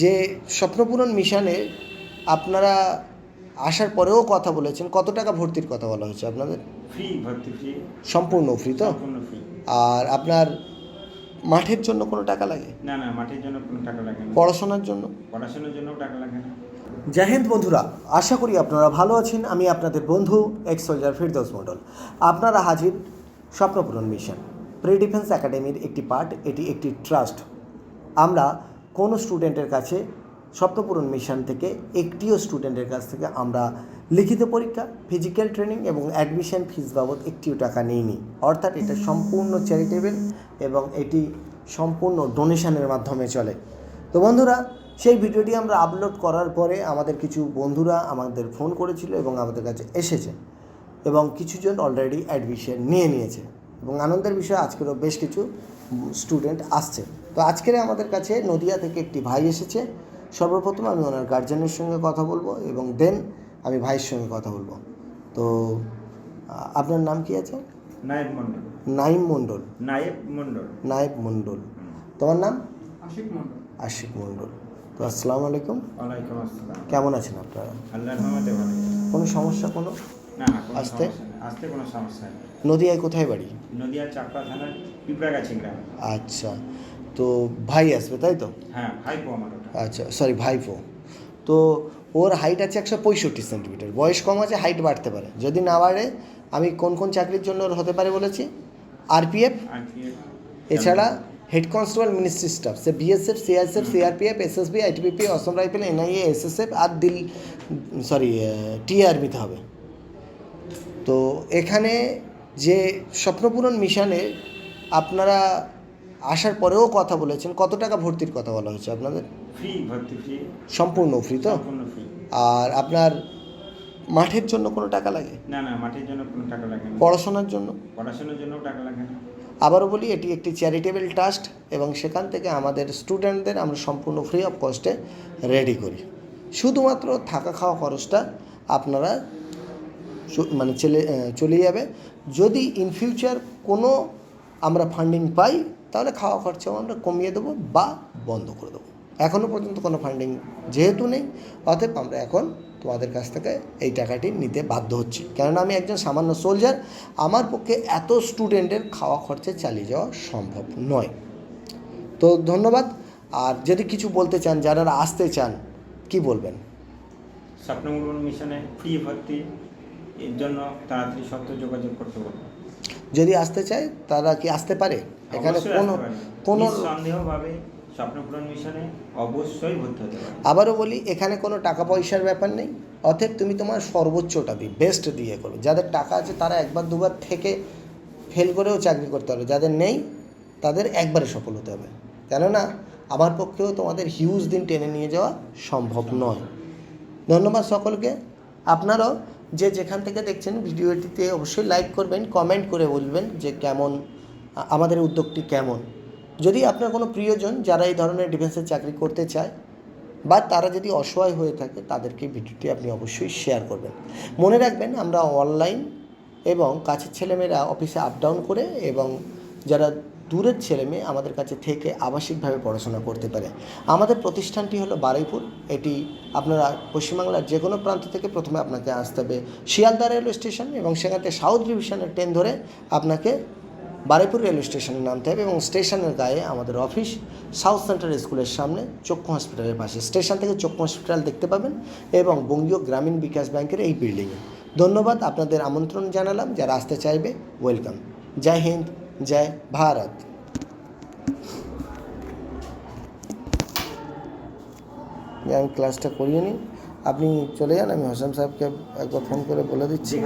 যে স্বপ্নপূরণ মিশনে আপনারা আসার পরেও কথা বলেছেন। কত টাকা ভর্তির কথা বলা হয়েছে আপনাদের? ফ্রি ভর্তি ফ্রি সম্পূর্ণ ফ্রি তো? সম্পূর্ণ ফ্রি আর আপনার মাঠের জন্য কোনো টাকা লাগে? না না মাঠের জন্য কোনো টাকা লাগে না। পড়াশোনার জন্য? পড়াশোনার জন্যও টাকা লাগে না। জয় হিন্দ বন্ধুরা আশা করি আপনারা ভালো আছেন। আমি আপনাদের বন্ধু এক্স সোলজার ফিরদৌস মণ্ডল আপনারা হাজির স্বপ্নপূরণ মিশন। প্রি ডিফেন্স একাডেমির একটি পার্ট এটি একটি ট্রাস্ট আমরা কোনো স্টুডেন্টের কাছে স্বপ্নপূরণ মিশন থেকে একটিও স্টুডেন্টের কাছ থেকে আমরা লিখিত পরীক্ষা ফিজিক্যাল ট্রেনিং এবং অ্যাডমিশন ফিস বাবদ একটিও টাকা নিইনি। অর্থাৎ এটা সম্পূর্ণ চ্যারিটেবল এবং এটি সম্পূর্ণ ডোনেশনের মাধ্যমে চলে। তো বন্ধুরা, সেই ভিডিওটি আমরা আপলোড করার পরে আমাদের কিছু বন্ধুরা আমাদের ফোন করেছিল এবং আমাদের কাছে এসেছে এবং কিছুজন অলরেডি অ্যাডমিশন নিয়ে নিয়েছে। এবং আনন্দের বিষয় আজকেরও বেশ কিছু স্টুডেন্ট আসছে। তো আজকের আমাদের কাছে নদিয়া থেকে একটি ভাই এসেছে। সর্বপ্রথম আমি ওনার গার্জেনের সঙ্গে কথা বলব এবং দেন আমি ভাইয়ের সঙ্গে কথা বলব। তো আপনার নাম কি আছে? নায়েব মণ্ডল। নাইম মণ্ডল। নায়েব মণ্ডল। নায়েব মণ্ডল। তোমার নাম? আশিক মন্ডল আশিক মণ্ডল। তো আসসালামু আলাইকুম। ওয়ালাইকুম আসসালাম। কেমন আছেন আপনারা? আল্লাহর রহমতে ভালো কোনো সমস্যা কোনো? না না কোনো আসতে? সমস্যা নেই। আসতে কোনো সমস্যা নেই। নদিয়ায় কোথায় বাড়ি? নদিয়ার চাপড়া থানার পিঁপড়াগাছি গ্রাম। আচ্ছা তো ভাই আসবে তাই তো? হ্যাঁ ভাইপো আমার ওটা। আচ্ছা সরি ভাইপো। তো ওর হাইট আছে একশো পঁয়ষট্টি সেন্টিমিটার বয়স কম আছে হাইট বাড়তে পারে। যদি না বাড়ে আমি কোন কোন চাকরির জন্য ওর হতে পারে বলেছি? আরপিএফ আর কি এছাড়া হেড কনস্টেবল মিনিস্ট্রি স্টাফ সে BSF CISF CRPF SSB ITBP Assam rifle NIA SSF আর দিল সরি টিআরবিতে হবে। তো এখানে যে স্বপ্নপূরণ মিশনে আপনারা আসার পরেও কথা বলেছেন কত টাকা ভর্তির কথা বলা হয়েছে আপনাদের? ফ্রি ভর্তি ফ্রি সম্পূর্ণ ফ্রি তো? সম্পূর্ণ ফ্রি আর আপনার মাঠের জন্য কোনো টাকা লাগে? না না মাঠের জন্য কোনো টাকা লাগে না। পড়াশোনার জন্য? পড়াশোনার জন্যও টাকা লাগে না। আবারও বলি এটি একটি চ্যারিটেবল ট্রাস্ট এবং সেখান থেকে আমাদের স্টুডেন্টদের আমরা সম্পূর্ণ ফ্রি অফ কস্টে রেডি করি। শুধুমাত্র থাকা খাওয়া খরচটা আপনারা মানে চলে চলে যাবে। যদি ইন ফিউচার কোনো আমরা ফান্ডিং পাই, তাহলে খাওয়া খরচাও আমরা কমিয়ে দেবো বা বন্ধ করে দেবো। এখনও পর্যন্ত কোনো ফান্ডিং যেহেতু নেই, অতএব আমরা এখন তোমাদের কাছ থেকে এই টাকাটি নিতে বাধ্য হচ্ছি। কেননা আমি একজন সামান্য সোলজার আমার পক্ষে এত স্টুডেন্টের খাওয়া খরচা চালিয়ে যাওয়া সম্ভব নয়। তো ধন্যবাদ। আর যদি কিছু বলতে চান, যারা আসতে চান, কি বলবেন? স্বপ্নমূলন মিশনে ফ্রি ভর্তি এর জন্য তাড়াতাড়ি সত্য যোগাযোগ করতে বলব যদি আসতে চায় তারা কি আসতে পারে? এখানে কোনো। কোনো নিঃসন্দেহভাবে স্বপ্নপূরণ মিশনে অবশ্যই ভর্তি হতে পারে। আবারও বলি এখানে কোনো টাকা পয়সার ব্যাপার নেই। অতএব তুমি তোমার সর্বোচ্চটা দিই বেস্ট দিয়ে করবে যাদের টাকা আছে তারা একবার দুবার থেকে ফেল করেও চাকরি করতে হবে যাদের নেই তাদের একবারে সফল হতে হবে। কেননা আমার পক্ষেও তোমাদের হিউজ দিন টেনে নিয়ে যাওয়া সম্ভব নয়। ধন্যবাদ সকলকে। আপনারাও যে যেখান থেকে দেখছেন ভিডিওটিতে অবশ্যই লাইক করবেন কমেন্ট করে বলবেন যে কেমন, আমাদের উদ্যোগটি কেমন। যদি আপনার কোনো প্রিয়জন যারা এই ধরনের ডিফেন্সের চাকরি করতে চায় বা তারা যদি অসহায় হয়ে থাকে, তাদেরকে ভিডিওটি আপনি অবশ্যই শেয়ার করবেন। মনে রাখবেন আমরা অনলাইন এবং কাছের ছেলেমেয়েরা অফিসে আপ ডাউন করে এবং যারা দূরের ছেলেমেয়ে আমাদের কাছে থেকে আবাসিকভাবে পড়াশোনা করতে পারে। আমাদের প্রতিষ্ঠানটি হলো বারুইপুর। এটি আপনারা পশ্চিমবাংলার যে কোনো প্রান্ত থেকে প্রথমে আপনাকে আসতে হবে শিয়ালদা রেলওয়ে স্টেশন এবং সেখান থেকে সাউথ ডিভিশনের ট্রেন ধরে আপনাকে বারুইপুর রেলওয়ে স্টেশনে নামতে হবে এবং স্টেশনের গায়ে আমাদের অফিস সাউথ সেন্ট্রাল স্কুলের সামনে চক্ষু হসপিটালের পাশে। স্টেশন থেকে চক্ষু হসপিটাল দেখতে পাবেন এবং বঙ্গীয় গ্রামীণ বিকাশ ব্যাংকের এই বিল্ডিংয়ে। ধন্যবাদ, আপনাদের আমন্ত্রণ জানালাম। যারা আসতে চাইবে, ওয়েলকাম। জয় হিন্দ। জয় भारत আমি ক্লাসটা করিয়ে নিই। আপনি চলে যান, আমি হোসেন সাহেবকে একবার ফোন করে বলে দিচ্ছি।